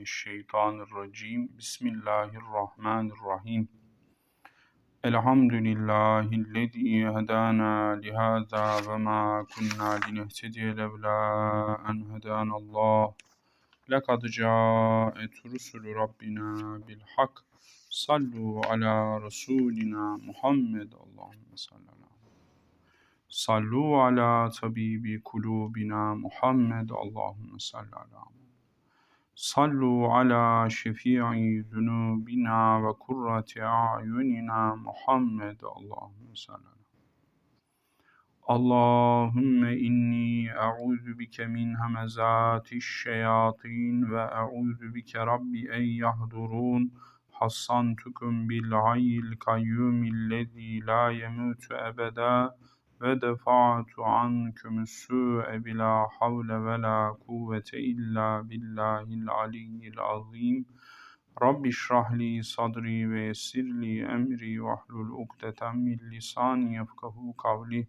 Mineşşeytanirracim. Bismillahirrahmanirrahim. Elhamdülillahillezî hedâna lihâzâ ve mâ kunnâ linehtediye levlâ en hedânallâh. Lekad câet rusulü Rabbina bil hak. Sallu ala Resulina Muhammed. Allahümme salli ala. Sallu ala tabibi kulubina Muhammed. Allahümme salli ala. Sallu ala şefii zunubina ve kurrati a'yunina Muhammed. Allahümme salli ala. Allahümme inni e'udhu bike min hemezatiş şeyatin ve e'udhu bike rabbi en yahdurun. Hassantukum bil hayyil ve defa'tu ankumus su'e bila havle ve la kuvvete illa billahil aliyyil azim. Rabbi şrahli sadri ve yessirli emri ve hlul ukdeten min lisani yefkahu kavli.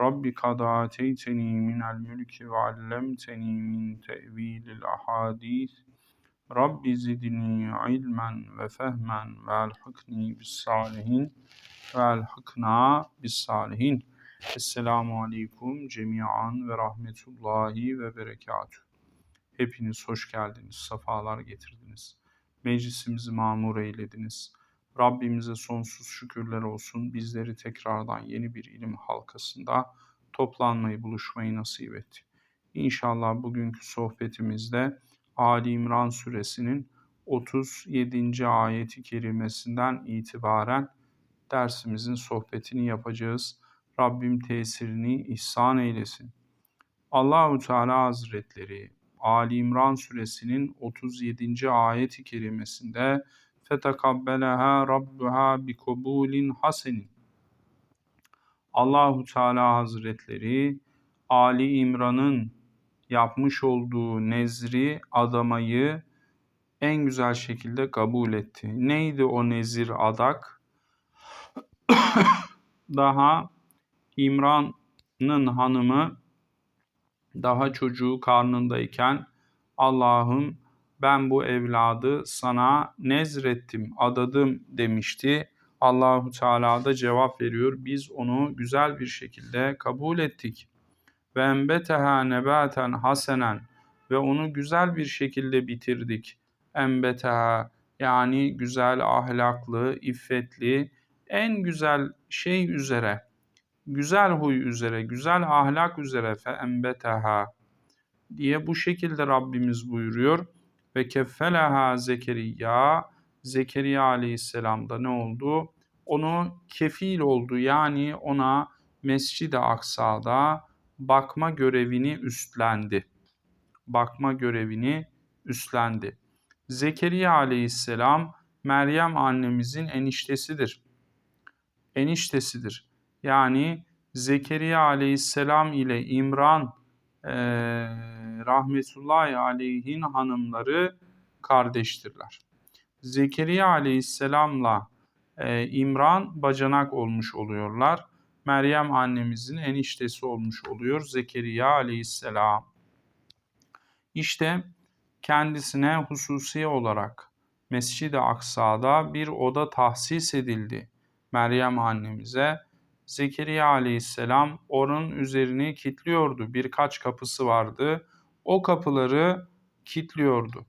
Rabbi kad ateyteni minel mülki ve allemteni min tevilil ahadis. Rabbi zidni ilmen ve fehmen ve elhikni bis salihin ve elhikna bis salihin. Esselamu Aleyküm cemiyan ve rahmetullahi ve berekatü. Hepiniz hoş geldiniz, sefalar getirdiniz. Meclisimizi mamur eylediniz. Rabbimize sonsuz şükürler olsun. Bizleri tekrardan yeni bir ilim halkasında toplanmayı, buluşmayı nasip etti. İnşallah bugünkü sohbetimizde Ali İmran suresinin 37. ayeti kerimesinden itibaren dersimizin sohbetini yapacağız. Rabbim tesirini ihsan eylesin. Allahu Teala Hazretleri Ali İmran suresinin 37. ayet-i kerimesinde fetekabbeleha rabbuha bi kabulin hasenin. Allahu Teala Hazretleri Ali İmran'ın yapmış olduğu nezri adamayı en güzel şekilde kabul etti. Neydi o nezir adak? Daha İmran'ın hanımı daha çocuğu karnındayken Allah'ım ben bu evladı sana nezrettim, adadım demişti. Allahu Teala da cevap veriyor. Biz onu güzel bir şekilde kabul ettik. Ve embeteha nebaten hasenen ve onu güzel bir şekilde bitirdik. Embeteha yani güzel, ahlaklı, iffetli, en güzel şey üzere güzel huy üzere, güzel ahlak üzere fe embeteha diye bu şekilde Rabbimiz buyuruyor. Ve keffeleha Zekeriya, Zekeriya aleyhisselamda ne oldu? Onu kefil oldu yani ona Mescid-i Aksa'da bakma görevini üstlendi. Bakma görevini üstlendi. Zekeriya aleyhisselam Meryem annemizin eniştesidir. Eniştesidir. Yani Zekeriya aleyhisselam ile İmran e, rahmetullahi aleyhin hanımları kardeştirler. Zekeriya aleyhisselamla e, İmran bacanak olmuş oluyorlar. Meryem annemizin eniştesi olmuş oluyor Zekeriya aleyhisselam. İşte kendisine hususi olarak Mescid-i Aksa'da bir oda tahsis edildi Meryem annemize Zekeriya aleyhisselam onun üzerini kilitliyordu. Birkaç kapısı vardı. O kapıları kilitliyordu.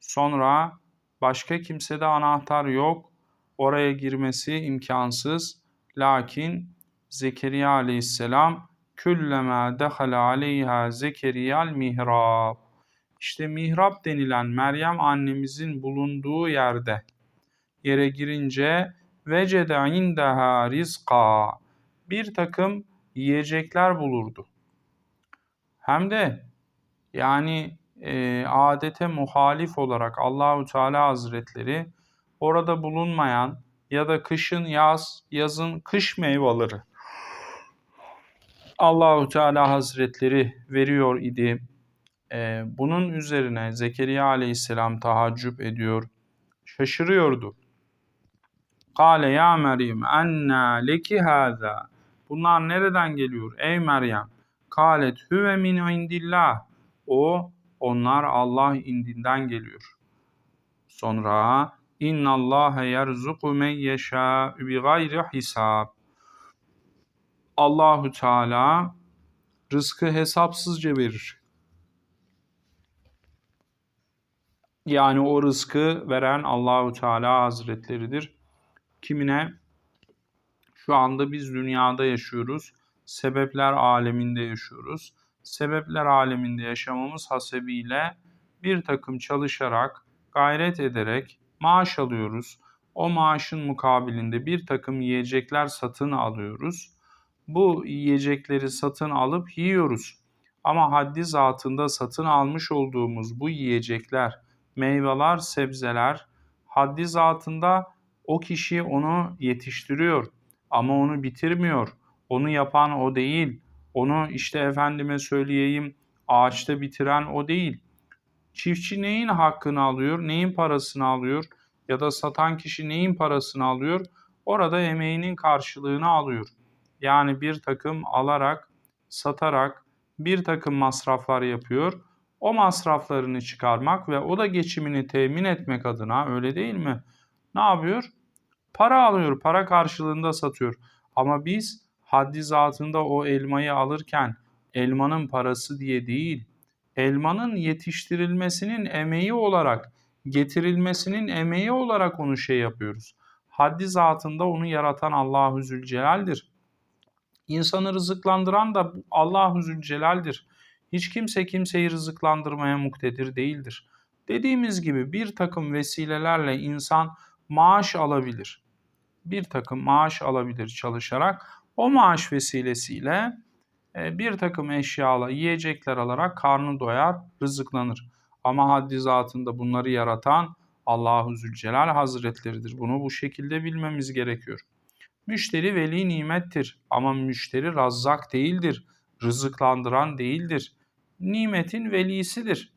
Sonra başka kimsede anahtar yok. Oraya girmesi imkansız. Lakin Zekeriya aleyhisselam külleme dehale aleyha zekeriyal mihrab. İşte mihrap denilen Meryem annemizin bulunduğu yerde yere girince vecede indeha rizqa bir takım yiyecekler bulurdu. Hem de yani e, adete muhalif olarak Allahu Teala Hazretleri orada bulunmayan ya da kışın yaz, yazın kış meyveleri Allahu Teala Hazretleri veriyor idi. Ee, bunun üzerine Zekeriya Aleyhisselam tahaccüp ediyor, şaşırıyordu. Kale ya Meryem enna leki haza. Bunlar nereden geliyor ey Meryem? Kalet huve min indillah. O Onlar Allah indinden geliyor. Sonra İnna Allah yerzuku men yeşâ bi gayri hisab. Allahu Teala rızkı hesapsızca verir. Yani o rızkı veren Allahu Teala Hazretleridir. Kimine şu anda biz dünyada yaşıyoruz. Sebepler aleminde yaşıyoruz. Sebepler aleminde yaşamamız hasebiyle bir takım çalışarak, gayret ederek maaş alıyoruz. O maaşın mukabilinde bir takım yiyecekler satın alıyoruz. Bu yiyecekleri satın alıp yiyoruz. Ama haddi zatında satın almış olduğumuz bu yiyecekler, meyveler, sebzeler haddi zatında o kişi onu yetiştiriyor ama onu bitirmiyor. Onu yapan o değil. Onu işte efendime söyleyeyim ağaçta bitiren o değil. Çiftçi neyin hakkını alıyor, neyin parasını alıyor ya da satan kişi neyin parasını alıyor? Orada emeğinin karşılığını alıyor. Yani bir takım alarak, satarak bir takım masraflar yapıyor. O masraflarını çıkarmak ve o da geçimini temin etmek adına öyle değil mi? Ne yapıyor? Para alıyor, para karşılığında satıyor. Ama biz haddi zatında o elmayı alırken elmanın parası diye değil, elmanın yetiştirilmesinin emeği olarak, getirilmesinin emeği olarak onu şey yapıyoruz. Haddi zatında onu yaratan Allahu Zülcelal'dir. İnsanı rızıklandıran da Allahu Zülcelal'dir. Hiç kimse kimseyi rızıklandırmaya muktedir değildir. Dediğimiz gibi bir takım vesilelerle insan maaş alabilir. Bir takım maaş alabilir çalışarak. O maaş vesilesiyle e, bir takım eşyalar, yiyecekler alarak karnı doyar, rızıklanır. Ama haddi zatında bunları yaratan Allahu Zülcelal Hazretleridir. Bunu bu şekilde bilmemiz gerekiyor. Müşteri veli nimettir ama müşteri razzak değildir, rızıklandıran değildir. Nimetin velisidir.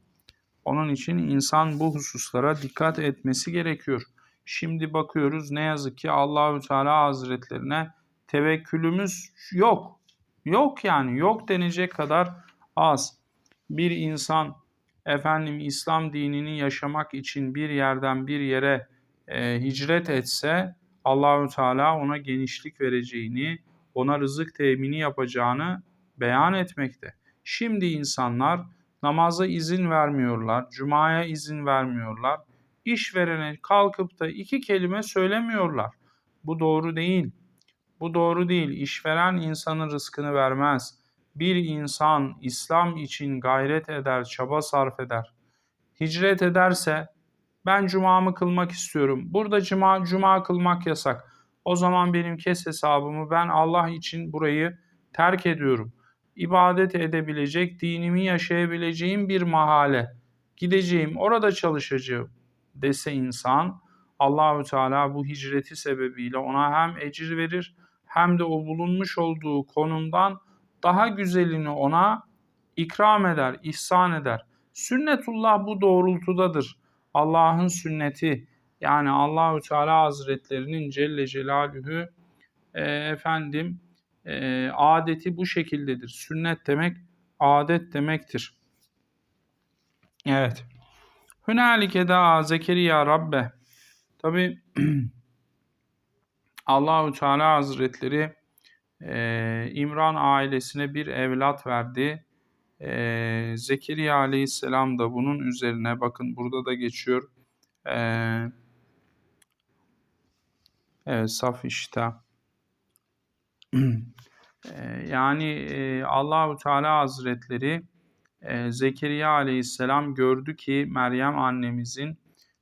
Onun için insan bu hususlara dikkat etmesi gerekiyor. Şimdi bakıyoruz ne yazık ki Allahü Teala Hazretlerine tevekkülümüz yok. Yok yani yok denecek kadar az. Bir insan efendim İslam dinini yaşamak için bir yerden bir yere e, hicret etse Allahü Teala ona genişlik vereceğini, ona rızık temini yapacağını beyan etmekte. Şimdi insanlar namaza izin vermiyorlar, cumaya izin vermiyorlar. İşverene kalkıp da iki kelime söylemiyorlar. Bu doğru değil. Bu doğru değil. İşveren insanın rızkını vermez. Bir insan İslam için gayret eder, çaba sarf eder. Hicret ederse ben cumamı kılmak istiyorum. Burada cuma, cuma kılmak yasak. O zaman benim kes hesabımı ben Allah için burayı terk ediyorum. İbadet edebilecek, dinimi yaşayabileceğim bir mahalle. Gideceğim, orada çalışacağım dese insan Allahü Teala bu hicreti sebebiyle ona hem ecir verir hem de o bulunmuş olduğu konumdan daha güzelini ona ikram eder, ihsan eder. Sünnetullah bu doğrultudadır. Allah'ın sünneti yani Allahü Teala Hazretlerinin Celle Celaluhu e, efendim e, adeti bu şekildedir. Sünnet demek adet demektir. Evet. Hünalike da Zekeriya Rabbe. Tabi Allahü Teala Hazretleri e, İmran ailesine bir evlat verdi. E, Zekeriya Aleyhisselam da bunun üzerine bakın burada da geçiyor. E, evet saf işte. e, yani e, Allahü Teala Hazretleri Zekeriya Aleyhisselam gördü ki Meryem annemizin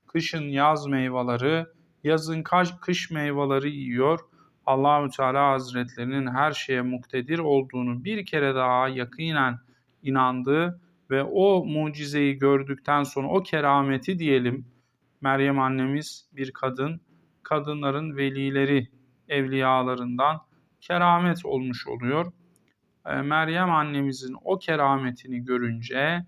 kışın yaz meyveleri yazın kış meyveleri yiyor. Allahü Teala Hazretlerinin her şeye muktedir olduğunu bir kere daha yakinen inandı ve o mucizeyi gördükten sonra o kerameti diyelim Meryem annemiz bir kadın, kadınların velileri, evliyalarından keramet olmuş oluyor. Ee, Meryem annemizin o kerametini görünce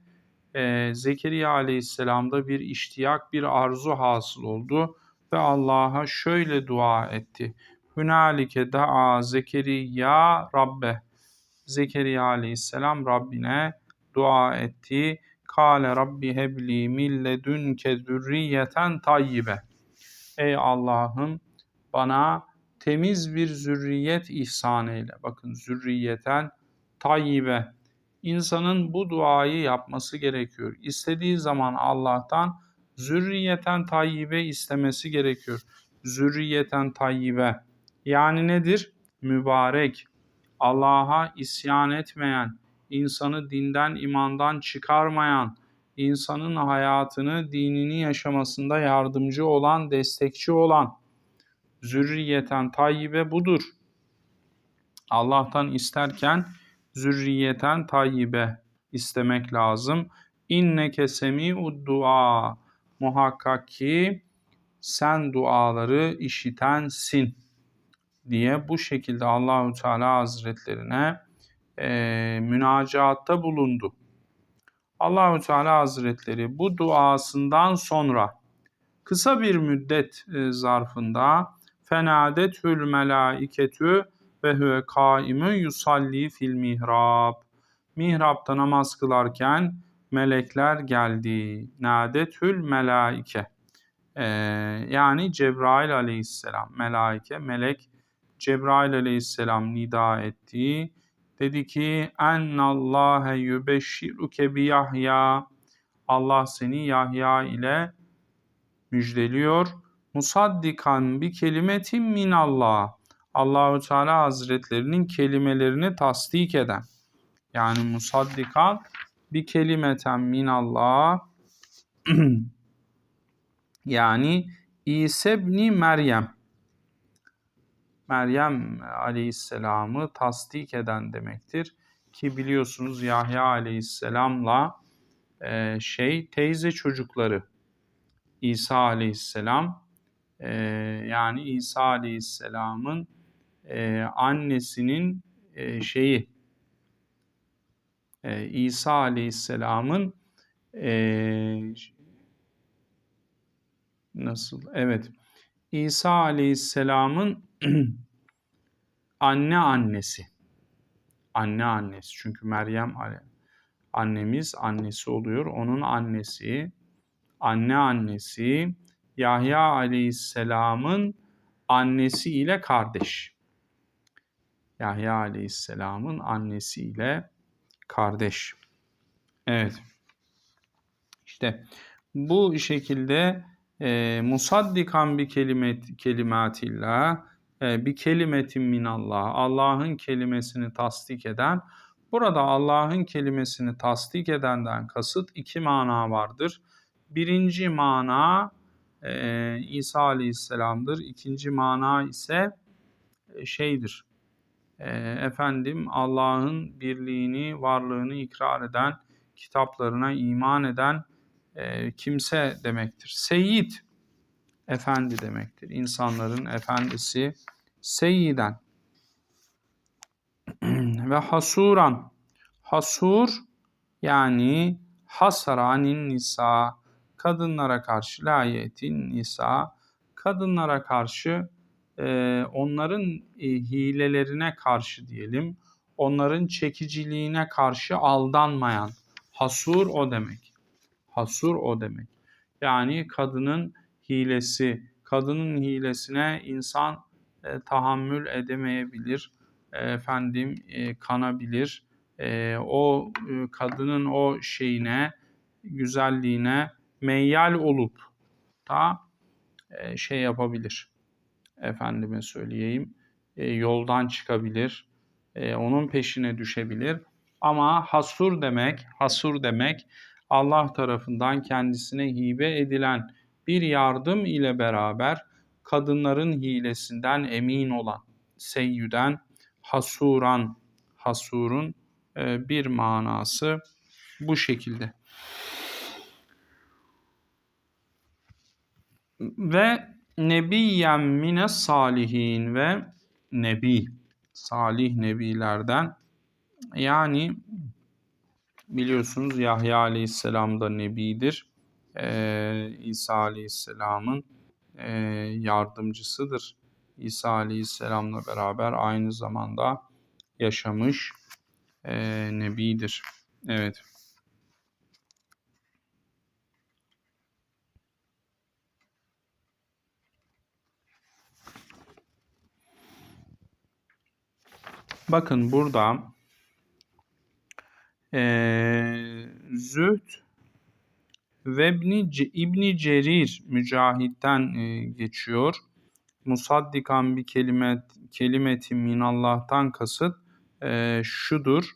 e, Zekeriya aleyhisselamda bir iştiyak, bir arzu hasıl oldu ve Allah'a şöyle dua etti. Hünalike da'a Zekeriya Rabbe. Zekeriya aleyhisselam Rabbine dua etti. Kale Rabbi hebli min ledünke zürriyeten tayyibe. Ey Allah'ım bana temiz bir zürriyet ihsan eyle. Bakın zürriyeten tayyibe. İnsanın bu duayı yapması gerekiyor. İstediği zaman Allah'tan zürriyeten tayyibe istemesi gerekiyor. Zürriyeten tayyibe. Yani nedir? Mübarek, Allah'a isyan etmeyen, insanı dinden imandan çıkarmayan, insanın hayatını, dinini yaşamasında yardımcı olan, destekçi olan zürriyeten tayyibe budur. Allah'tan isterken zürriyeten tayyibe istemek lazım. İnneke semi'ud dua. Muhakkak ki sen duaları işitensin diye bu şekilde Allahü Teala Hazretlerine e, münacatta bulundu. Allahü Teala Hazretleri bu duasından sonra kısa bir müddet e, zarfında fenadethül melaiketü ve huve kaimu yusalli fil mihrab. Mihrapta namaz kılarken melekler geldi. Nadethül melaike. Ee, yani Cebrail aleyhisselam, melaike, melek Cebrail aleyhisselam nida etti. Dedi ki ennallâhe yübeşşiruke bi Yahya. Allah seni Yahya ile müjdeliyor. Musaddikan bi kelimetin min Allah. Allahü Teala Hazretlerinin kelimelerini tasdik eden. Yani musaddikan bir kelimeten min Allah. yani İsa ibn Meryem. Meryem aleyhisselamı tasdik eden demektir. Ki biliyorsunuz Yahya aleyhisselamla e, şey teyze çocukları İsa aleyhisselam e, yani İsa aleyhisselamın e, annesinin e, şeyi e, İsa aleyhisselamın e, nasıl evet İsa aleyhisselamın anne annesi anne annesi çünkü Meryem annemiz annesi oluyor onun annesi anne annesi Yahya aleyhisselamın annesi ile kardeş. Yahya aleyhisselamın annesi ile kardeş. Evet. İşte bu şekilde e, musaddikan bir kelimet kelimatillah e, bir kelimetin minallah Allah'ın kelimesini tasdik eden burada Allah'ın kelimesini tasdik edenden kasıt iki mana vardır. Birinci mana e, İsa Aleyhisselam'dır. İkinci mana ise e, şeydir. E, efendim Allah'ın birliğini, varlığını ikrar eden, kitaplarına iman eden e, kimse demektir. Seyyid, efendi demektir. İnsanların efendisi, seyyiden. Ve hasuran, hasur yani hasaranin nisa, kadınlara karşı layetin nisa, kadınlara karşı e, onların e, hilelerine karşı diyelim, onların çekiciliğine karşı aldanmayan, hasur o demek. Hasur o demek. Yani kadının hilesi, kadının hilesine insan e, tahammül edemeyebilir, e, efendim e, kanabilir. E, o e, kadının o şeyine, güzelliğine meyyal olup da e, şey yapabilir. Efendime söyleyeyim. E, yoldan çıkabilir. E, onun peşine düşebilir. Ama hasur demek, hasur demek Allah tarafından kendisine hibe edilen bir yardım ile beraber kadınların hilesinden emin olan seyyüden hasuran hasurun e, bir manası bu şekilde. ve nebiyyen mine salihin ve nebi salih nebilerden yani biliyorsunuz Yahya aleyhisselam da nebidir. Ee, İsa aleyhisselamın e, yardımcısıdır. İsa aleyhisselamla beraber aynı zamanda yaşamış e, nebidir. Evet. Bakın burada eee Zühd ve İbni, İbni Cerir Mücahit'ten e, geçiyor. Musaddikan bir kelimet kelimeti minallah'tan kasıt e, şudur.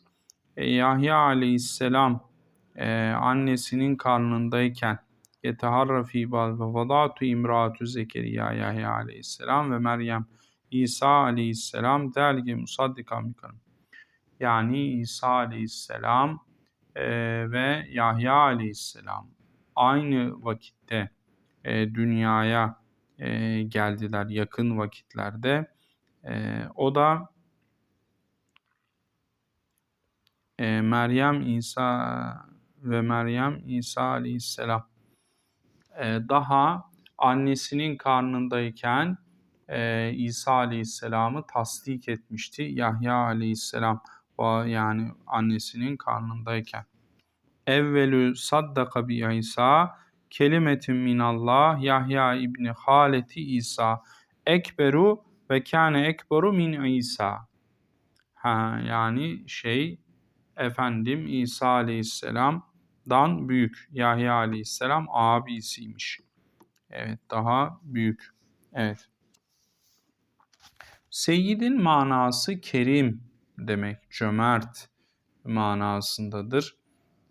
E, Yahya aleyhisselam e, annesinin karnındayken yeteharra fi bal ve vadatu imraatu Zekeriya Yahya aleyhisselam ve Meryem İsa aleyhisselam dergi musaddikan bir kanım. Yani İsa aleyhisselam e, ve Yahya aleyhisselam aynı vakitte e, dünyaya e, geldiler yakın vakitlerde. E, o da e, Meryem İsa ve Meryem İsa aleyhisselam e, daha annesinin karnındayken e, İsa aleyhisselamı tasdik etmişti. Yahya aleyhisselam yani annesinin karnındayken. Evvelü saddaka bi İsa kelimetin minallah Yahya İbni Haleti İsa ekberu ve kâne ekberu min İsa. Ha, yani şey efendim İsa aleyhisselamdan büyük. Yahya aleyhisselam abisiymiş. Evet daha büyük. Evet. Seyyidin manası kerim demek. Cömert manasındadır.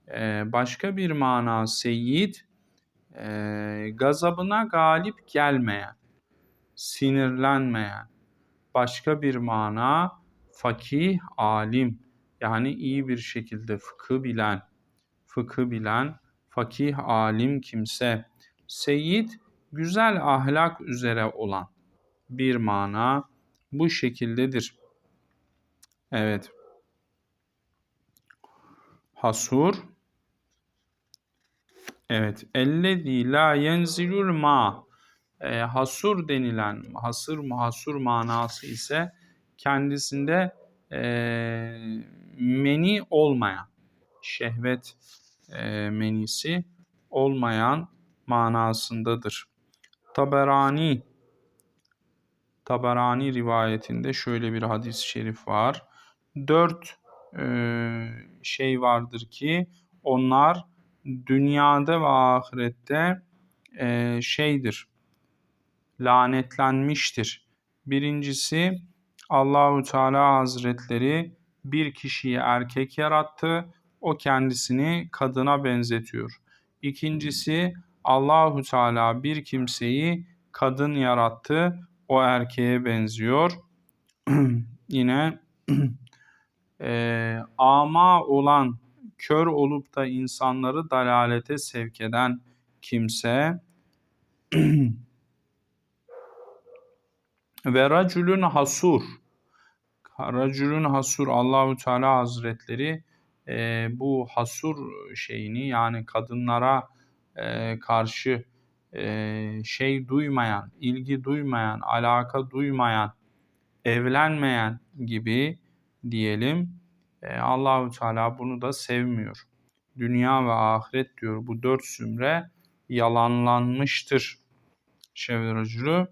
Ee, başka bir mana seyyid e, gazabına galip gelmeyen, sinirlenmeyen. Başka bir mana fakih, alim yani iyi bir şekilde fıkı bilen, fıkı bilen, fakih, alim kimse. Seyyid güzel ahlak üzere olan bir mana bu şekildedir. Evet. Hasur Evet. Ellezî la yenzilul ma. E, hasur denilen hasır muhasur manası ise kendisinde e, meni olmayan şehvet e, menisi olmayan manasındadır. Taberani Taberani rivayetinde şöyle bir hadis-i şerif var. Dört e, şey vardır ki onlar dünyada ve ahirette e, şeydir, lanetlenmiştir. Birincisi Allahu Teala Hazretleri bir kişiyi erkek yarattı, o kendisini kadına benzetiyor. İkincisi Allahu Teala bir kimseyi kadın yarattı, o erkeğe benziyor. Yine e, ama olan kör olup da insanları dalalete sevk eden kimse ve racülün hasur racülün hasur Allahü Teala Hazretleri e, bu hasur şeyini yani kadınlara e, karşı şey duymayan, ilgi duymayan, alaka duymayan, evlenmeyen gibi diyelim e, Allahü Teala bunu da sevmiyor. Dünya ve ahiret diyor bu dört zümre yalanlanmıştır. Şevracülü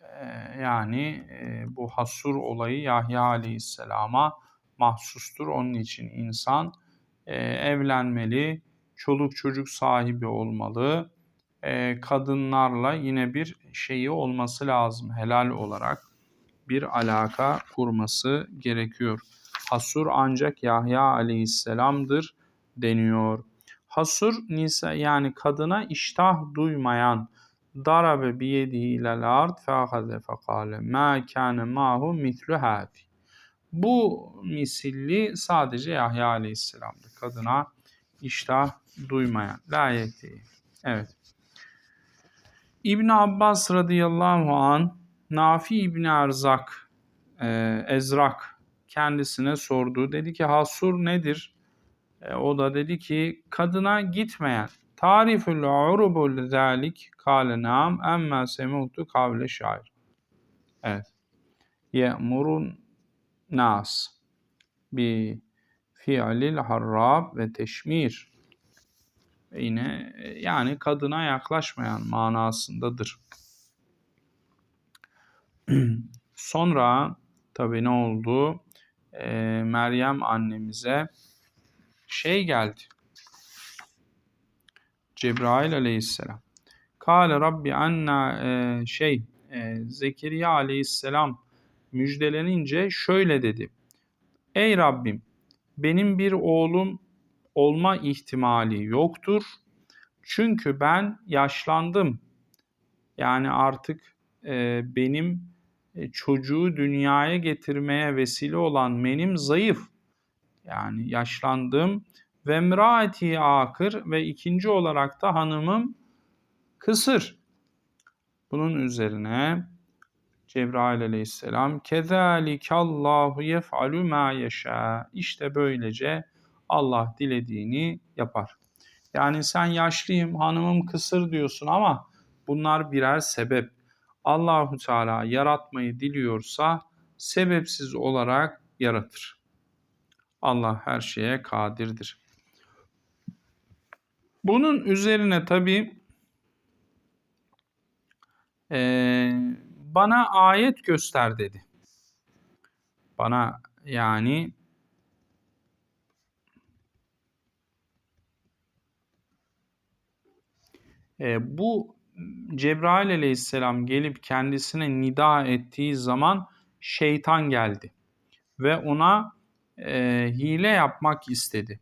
e, yani e, bu hasur olayı Yahya Aleyhisselam'a mahsustur. Onun için insan e, evlenmeli, çoluk çocuk sahibi olmalı, kadınlarla yine bir şeyi olması lazım helal olarak bir alaka kurması gerekiyor. Hasur ancak Yahya aleyhisselamdır deniyor. Hasur nisa yani kadına iştah duymayan darabe biyedihi ilel ard feahaze fekale ma kâne mahu mitlu hâfi. Bu misilli sadece Yahya aleyhisselamdır. Kadına iştah duymayan. La yekti. Evet. İbn Abbas radıyallahu an Nafi İbn Erzak e, Ezrak kendisine sordu. Dedi ki hasur nedir? E, o da dedi ki kadına gitmeyen. Tarifül urubul zalik kâle nam emme semutu kavle şair. Evet. Ye'murun nas bi fi'lil harrab ve teşmir. Yine yani kadına yaklaşmayan manasındadır. Sonra Tabi ne oldu? Ee, Meryem annemize şey geldi. Cebrail aleyhisselam. Kale Rabbi anna e, şey e, Zekeriya aleyhisselam müjdelenince şöyle dedi. Ey Rabbim benim bir oğlum olma ihtimali yoktur. Çünkü ben yaşlandım. Yani artık e, benim e, çocuğu dünyaya getirmeye vesile olan benim zayıf. Yani yaşlandım ve mraati akır ve ikinci olarak da hanımım kısır. Bunun üzerine Cebrail aleyhisselam kezalikallahu yef'alu ma yeşâ. İşte böylece Allah dilediğini yapar. Yani sen yaşlıyım, hanımım kısır diyorsun ama bunlar birer sebep. Allahu Teala yaratmayı diliyorsa sebepsiz olarak yaratır. Allah her şeye kadirdir. Bunun üzerine tabi e, bana ayet göster dedi. Bana yani e, bu Cebrail aleyhisselam gelip kendisine nida ettiği zaman şeytan geldi ve ona e, hile yapmak istedi.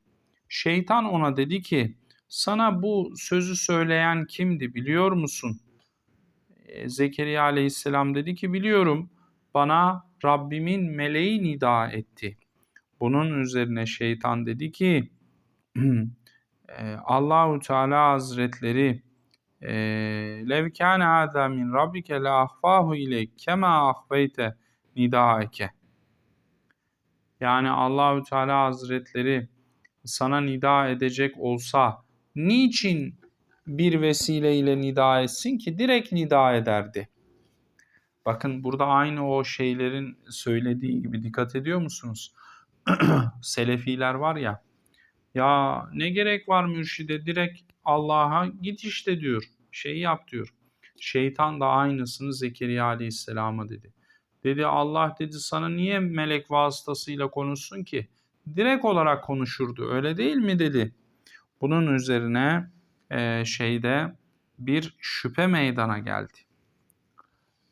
Şeytan ona dedi ki sana bu sözü söyleyen kimdi biliyor musun? E, Zekeriya aleyhisselam dedi ki biliyorum bana Rabbimin meleği nida etti. Bunun üzerine şeytan dedi ki Allahu Teala Hazretleri lev kana hâzâ min rabbike la ahfahu ileyk kema ahbeyte nidaike. Yani Allahü Teala Hazretleri sana nida edecek olsa niçin bir vesileyle nida etsin ki direkt nida ederdi. Bakın burada aynı o şeylerin söylediği gibi dikkat ediyor musunuz? Selefiler var ya ya ne gerek var mürşide direkt Allah'a git işte diyor. Şey yap diyor. Şeytan da aynısını Zekeriya Aleyhisselam'a dedi. Dedi Allah dedi sana niye melek vasıtasıyla konuşsun ki? Direkt olarak konuşurdu öyle değil mi dedi. Bunun üzerine e, şeyde bir şüphe meydana geldi.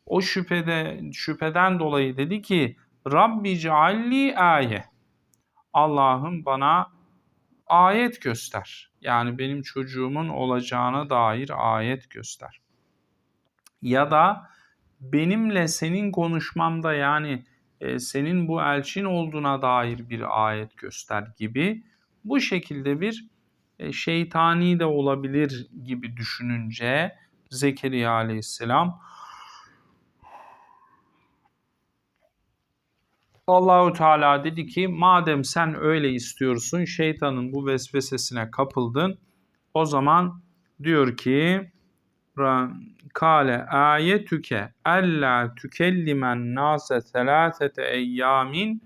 O şüphede şüpheden dolayı dedi ki Rabbi cealli aye. Allah'ım bana ayet göster. Yani benim çocuğumun olacağına dair ayet göster. Ya da benimle senin konuşmamda yani e, senin bu elçin olduğuna dair bir ayet göster gibi bu şekilde bir e, şeytani de olabilir gibi düşününce Zekeriya aleyhisselam Allahu Teala dedi ki madem sen öyle istiyorsun şeytanın bu vesvesesine kapıldın o zaman diyor ki kale ayetüke alla tükellimen nase selasete eyyamin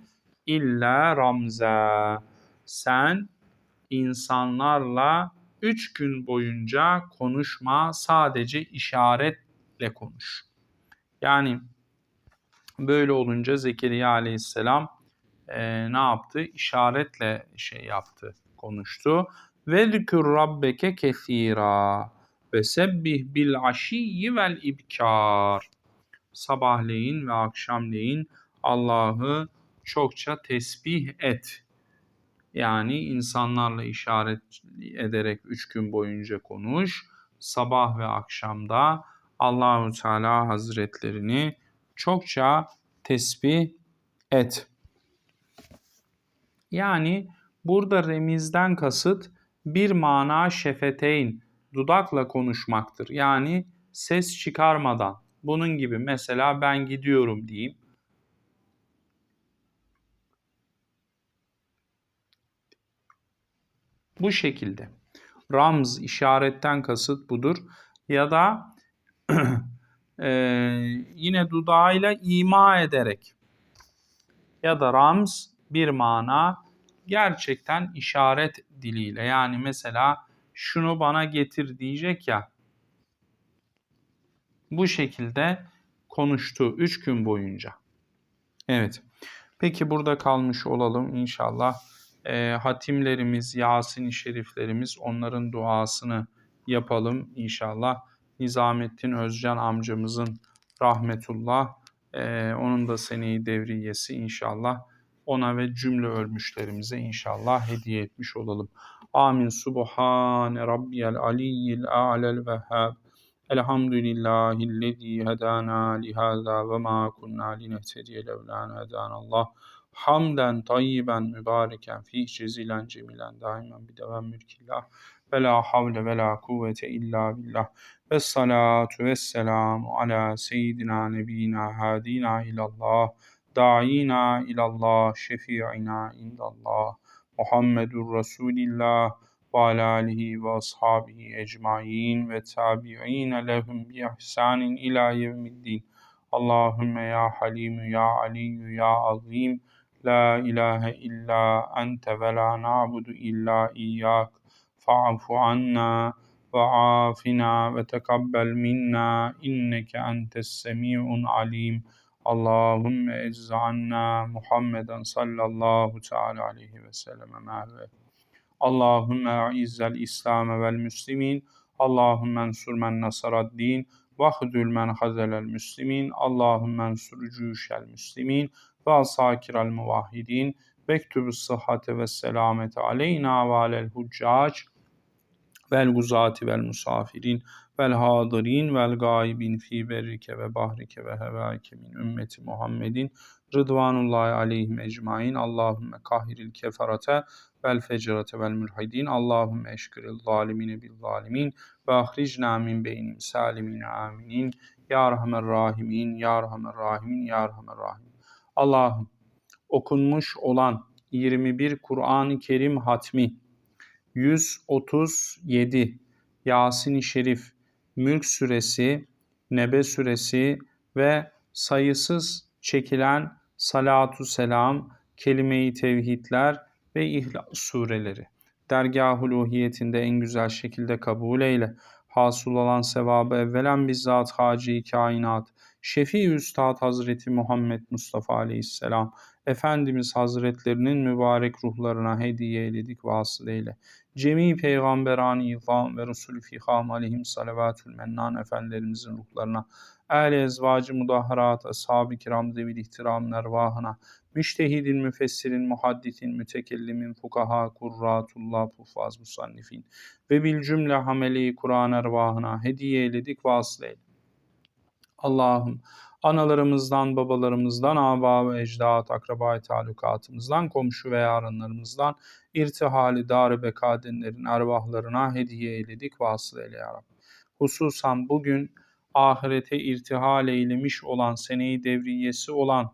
illa ramza sen insanlarla üç gün boyunca konuşma sadece işaretle konuş. Yani böyle olunca Zekeriya aleyhisselam e, ne yaptı? İşaretle şey yaptı, konuştu. Ve zikür rabbeke kesira ve sebbih bil aşiyyi vel ibkar. Sabahleyin ve akşamleyin Allah'ı çokça tesbih et. Yani insanlarla işaret ederek üç gün boyunca konuş. Sabah ve akşamda Allahu Teala Hazretlerini çokça tesbih et. Yani burada remizden kasıt bir mana şefeteyn, dudakla konuşmaktır. Yani ses çıkarmadan. Bunun gibi mesela ben gidiyorum diyeyim. Bu şekilde. Ramz işaretten kasıt budur. Ya da e, yine dudağıyla ima ederek ya da ramz bir mana gerçekten işaret diliyle yani mesela şunu bana getir diyecek ya bu şekilde konuştu üç gün boyunca. Evet. Peki burada kalmış olalım inşallah. E, hatimlerimiz, Yasin-i Şeriflerimiz onların duasını yapalım inşallah. Nizamettin Özcan amcamızın rahmetullah, e, onun da seneyi devriyesi inşallah ona ve cümle ölmüşlerimize inşallah hediye etmiş olalım. Amin. Subhane Rabbiyel Aliyyil A'lel Vehhab. Elhamdülillahillezî hedâna lihâzâ ve mâ kunnâ linehtediye levlân hedânallah. Hamden tayyiben mübareken fîh cezilen cemilen daimen bir devam mülkillah. Ve la havle ve la kuvvete illa billah. Ve salatu ve selamu ala seyyidina nebina hadina ilallah. Da'ina ilallah şefi'ina indallah. Muhammedur Resulillah ve ala alihi ve ashabihi ecmain ve tabi'in lehum bi ihsanin ila yevmiddin. Allahümme ya halim ya aliyyü ya azim la ilahe illa ente ve la na'budu illa iyyak fa'fu anna ve afina ve tekabbel minna inneke entes semi'un alim. Allahümme ecz anna Muhammeden sallallahu teala aleyhi ve selleme ma've. Allahümme izzel İslam vel müslimin. Allahümme ensur men nasarad din. Vahdül men hazelel müslimin. Allahümme ensur cüşel müslimin. Ve asakirel muvahhidin. Vektübü sıhhate ve selamete aleyna ve alel huccac. Vel guzati vel musafirin vel hadirin vel gaibin fi berrike ve bahrike ve hevaike min ümmeti Muhammedin rıdvanullahi aleyhim ecmain Allahümme kahiril keferate vel fecrate vel mülhidin Allahümme eşkiril zalimine bil zalimin ve ahricna min beynim salimin aminin Ya Rahmer Rahimin Ya Rahmer Rahimin Ya Rahmer Rahimin. Allah'ım okunmuş olan 21 Kur'an-ı Kerim hatmi 137 Yasin-i Şerif Mülk Suresi, Nebe Suresi ve sayısız çekilen salatu selam, kelime-i tevhidler ve ihlas sureleri. Dergah-ı uluhiyetinde en güzel şekilde kabul eyle. Hasıl olan sevabı evvelen bizzat Hacı Kainat, Şefi Üstad Hazreti Muhammed Mustafa Aleyhisselam, Efendimiz Hazretlerinin mübarek ruhlarına hediye eyledik vasıl eyle. Cemi peygamberan izam ve Resulü fiham aleyhim salavatül mennan efendilerimizin ruhlarına, ehl ezvacı mudahharat, ashab-ı kiram zevil ihtiram nervahına, müştehidin, müfessirin, muhadditin, mütekellimin, fukaha, kurratullah, pufaz, musannifin ve bil cümle hameli Kur'an ervahına hediye eyledik vasıl eyle. Allah'ım analarımızdan, babalarımızdan, aba ve ecdat, akraba talukatımızdan, komşu ve yarınlarımızdan irtihali dar-ı bekadenlerin ervahlarına hediye eyledik vasıl eyle ya Rabbi. Hususan bugün ahirete irtihal eylemiş olan, seneyi devriyesi olan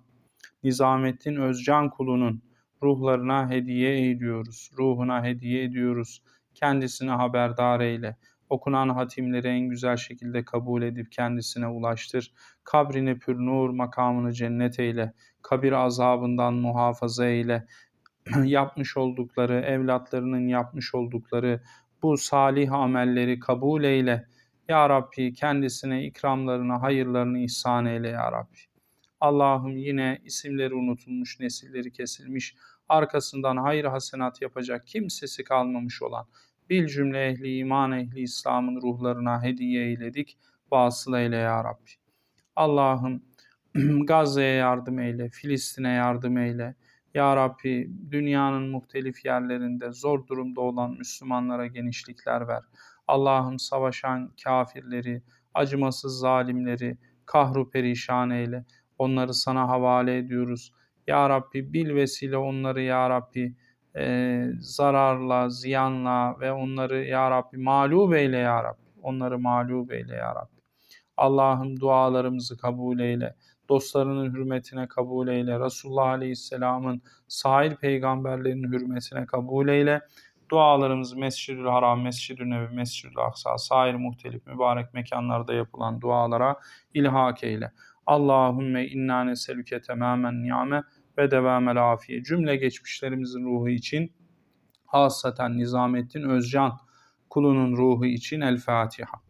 Nizamettin Özcan kulunun ruhlarına hediye ediyoruz. Ruhuna hediye ediyoruz. Kendisine haberdar eyle. Okunan hatimleri en güzel şekilde kabul edip kendisine ulaştır. Kabrini pür nur, makamını cennet eyle. Kabir azabından muhafaza eyle. yapmış oldukları, evlatlarının yapmış oldukları bu salih amelleri kabul eyle. Ya Rabbi kendisine ikramlarını, hayırlarını ihsan eyle Ya Rabbi. Allah'ım yine isimleri unutulmuş, nesilleri kesilmiş, arkasından hayır hasenat yapacak kimsesi kalmamış olan bil cümle ehli iman ehli İslam'ın ruhlarına hediye eyledik. Vasıl eyle ya Rabbi. Allah'ım Gazze'ye yardım eyle, Filistin'e yardım eyle. Ya Rabbi dünyanın muhtelif yerlerinde zor durumda olan Müslümanlara genişlikler ver. Allah'ım savaşan kafirleri, acımasız zalimleri kahru perişan eyle. Onları sana havale ediyoruz. Ya Rabbi bil vesile onları Ya Rabbi e, zararla, ziyanla ve onları Ya Rabbi mağlup eyle Ya Rabbi. Onları mağlup eyle Ya Rabbi. Allah'ım dualarımızı kabul eyle. Dostlarının hürmetine kabul eyle. Resulullah Aleyhisselam'ın sahil peygamberlerinin hürmetine kabul eyle. Dualarımızı Mescid-ül Haram, Mescid-ül Nebi, Mescid-ül Aksa, sair muhtelif mübarek mekanlarda yapılan dualara ilhak eyle. Allahümme inna neselüke temamen ni'me ve devamel afiye. Cümle geçmişlerimizin ruhu için hasaten Nizamettin Özcan kulunun ruhu için El Fatiha.